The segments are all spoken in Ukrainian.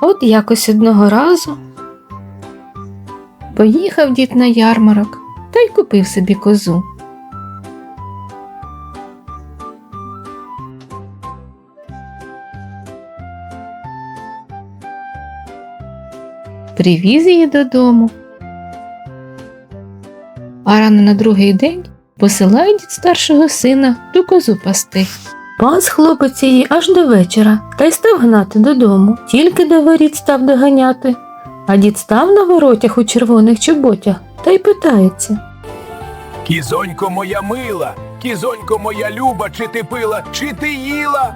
От якось одного разу поїхав дід на ярмарок та й купив собі козу. Привіз її додому. А рано на другий день посилає дід старшого сина ту козу пасти. Пас хлопець її аж до вечора та й став гнати додому. Тільки до воріт став доганяти. А дід став на воротях у червоних чоботях та й питається. Кізонько моя мила, кізонько моя люба, чи ти пила, чи ти їла?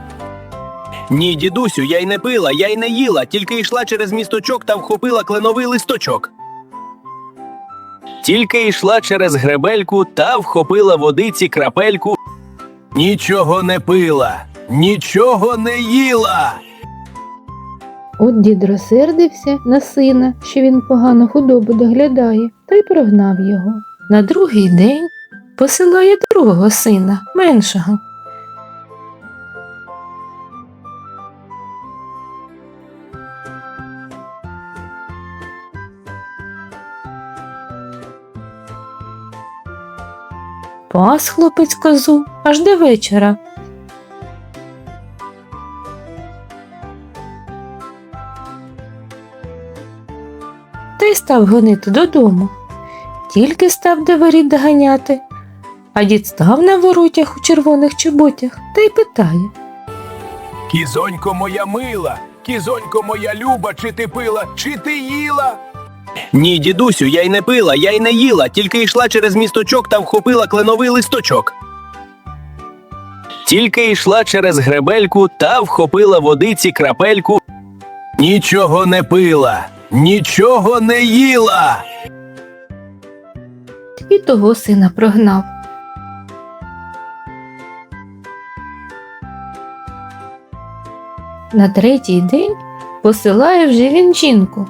Ні, дідусю, я й не пила, я й не їла, тільки йшла через місточок та вхопила кленовий листочок. Тільки йшла через гребельку та вхопила водиці крапельку. Нічого не пила, нічого не їла. От дід розсердився на сина, що він погано худобу доглядає, та й прогнав його. На другий день посилає другого сина, меншого. Пас хлопець козу аж до вечора. та й став гонити додому. Тільки став до воріт доганяти, а дід став на воротях у червоних чоботях та й питає. Кізонько моя мила, кізонько моя люба, чи ти пила, чи ти їла? Ні, дідусю, я й не пила, я й не їла, тільки йшла через місточок та вхопила кленовий листочок. Тільки йшла через гребельку та вхопила водиці крапельку. Нічого не пила, нічого не їла. І того сина прогнав. На третій день посилає вже він жінку.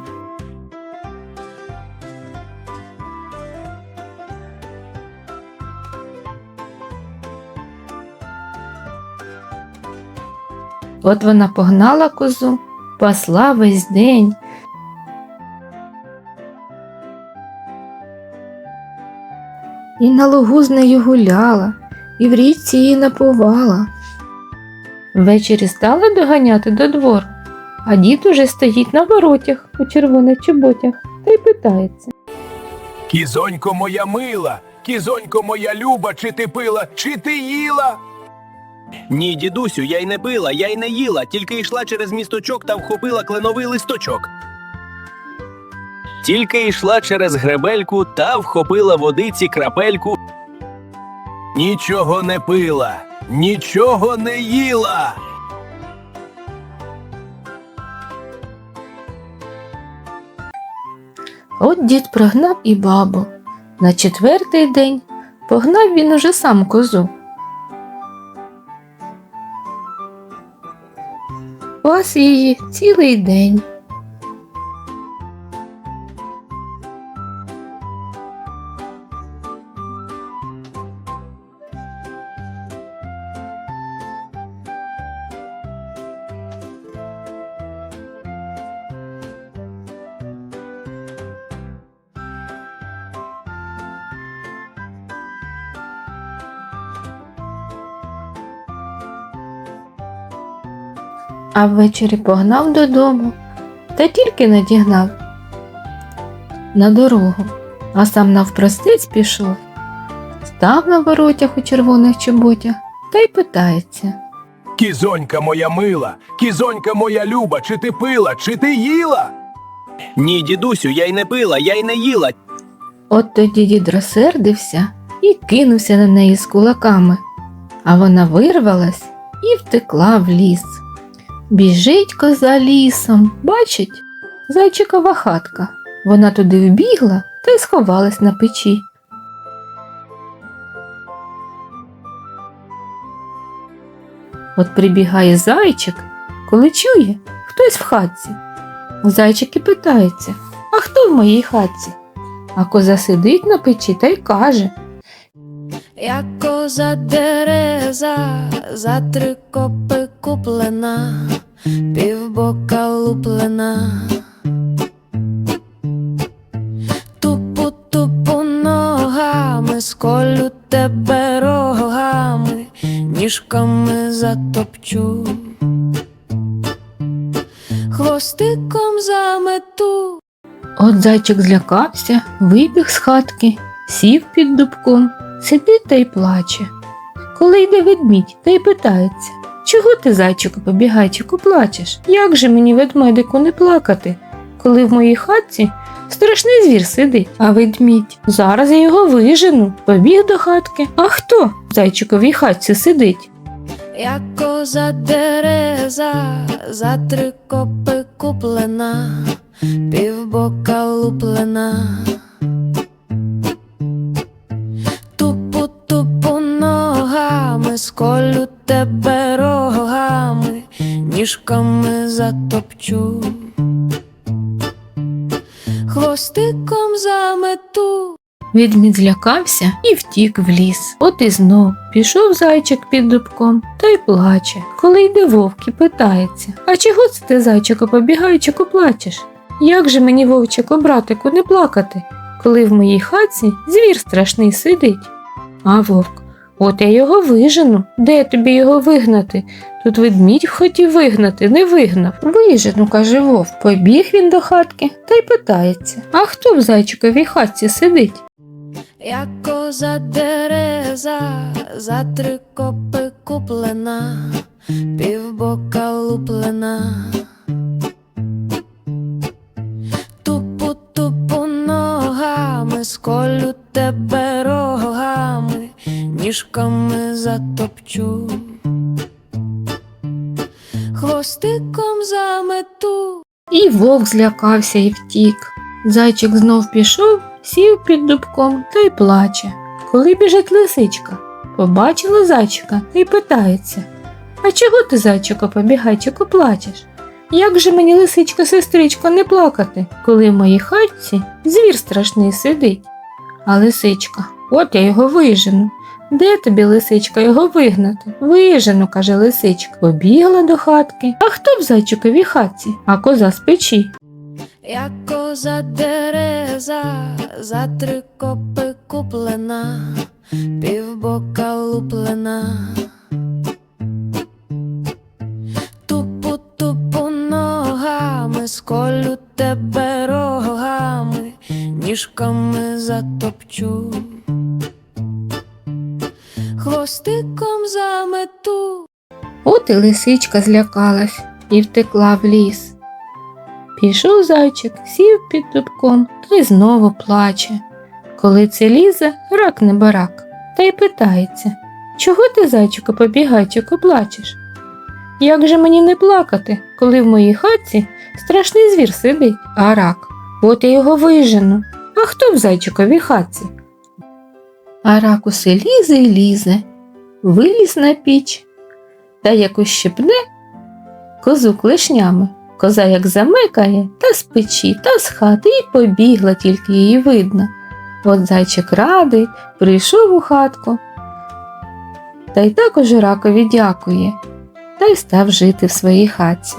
От вона погнала козу, пасла весь день, і на лугу з нею гуляла, і в річці її напувала. Ввечері стала доганяти до двору, а дід уже стоїть на воротях у червоних чоботях та й питається. Кізонько моя мила, кізонько моя люба, чи ти пила, чи ти їла? Ні, дідусю, я й не пила, я й не їла, тільки йшла через місточок та вхопила кленовий листочок. Тільки йшла через гребельку та вхопила водиці крапельку. Нічого не пила, нічого не їла. От дід прогнав і бабу. На четвертий день погнав він уже сам козу. Пас її цілий день. А ввечері погнав додому та тільки надігнав на дорогу, а сам навпростець пішов, став на воротях у червоних чоботях та й питається. Кізонька моя мила, кізонька моя люба, чи ти пила, чи ти їла? Ні, дідусю, я й не пила, я й не їла. От тоді дід розсердився і кинувся на неї з кулаками, а вона вирвалась і втекла в ліс. Біжить коза лісом, бачить, зайчикова хатка. Вона туди вбігла та й сховалась на печі. От прибігає зайчик, коли чує, хтось в хатці. Зайчик і питається, а хто в моїй хатці? А коза сидить на печі та й каже Як коза дереза за три копи куплена, півбока луплена. Тупу тупу ногами, сколю тебе рогами, ніжками затопчу, хвостиком замету. От зайчик злякався, вибіг з хатки, сів під дубком, сидить та й плаче. Коли йде ведмідь, та й питається Чого ти, зайчику, побігайчику, плачеш? Як же мені ведмедику не плакати, коли в моїй хатці страшний звір сидить, а ведмідь. Зараз я його вижену, побіг до хатки. А хто в зайчиковій хатці сидить? Як коза дереза, за три копи куплена, півбока луплена. Тебе рогами, ніжками затопчу, хвостиком замету. Відмід злякався і втік в ліс. От і знов пішов зайчик під дубком та й плаче. Коли йде вовк і питається А чого це ти, зайчику, побігайчику, плачеш? Як же мені, вовчику, братику, не плакати, коли в моїй хатці звір страшний сидить? А вовк, от я його вижену. Де тобі його вигнати? Тут ведмідь хотів вигнати, не вигнав. Вижену, каже вовк. Побіг він до хатки та й питається А хто в зайчиковій хатці сидить? Як коза дереза, за три копи куплена, півбока луплена. Тупу тупу ногами, сколю тебе ніжками затопчу, хвостиком замету. І вовк злякався і втік. Зайчик знов пішов, сів під дубком та й плаче. Коли біжить лисичка, побачила зайчика і питається А чого ти, зайчику, побігайчику, плачеш? Як же мені, лисичко, сестричко, не плакати, коли в моїй хатці звір страшний сидить? А лисичка, от я його вижену. Де тобі, лисичка, його вигнати? Вижену, каже лисичка. Побігла до хатки. А хто в зайчиковій хатці? А коза з печі. Як коза дереза, за три копи куплена, півбока луплена. Тупу тупу ногами, сколю тебе рогами, ніжками затопчу, хвостиком замету. От і лисичка злякалась і втекла в ліс. Пішов зайчик, сів під дубком та й знову плаче. Коли це лізе, рак не барак, та й питається Чого ти, зайчику, побігайчику, плачеш? Як же мені не плакати, коли в моїй хатці страшний звір сидить, а рак, от я його вижену. А хто в зайчиковій хатці? А рак усе лізе й лізе, виліз на піч, та якось щепне козу клешнями. Коза як замикає, та з печі, та з хати і побігла, тільки її видно. От зайчик радий, прийшов у хатку, та й також ракові дякує, та й став жити в своїй хатці.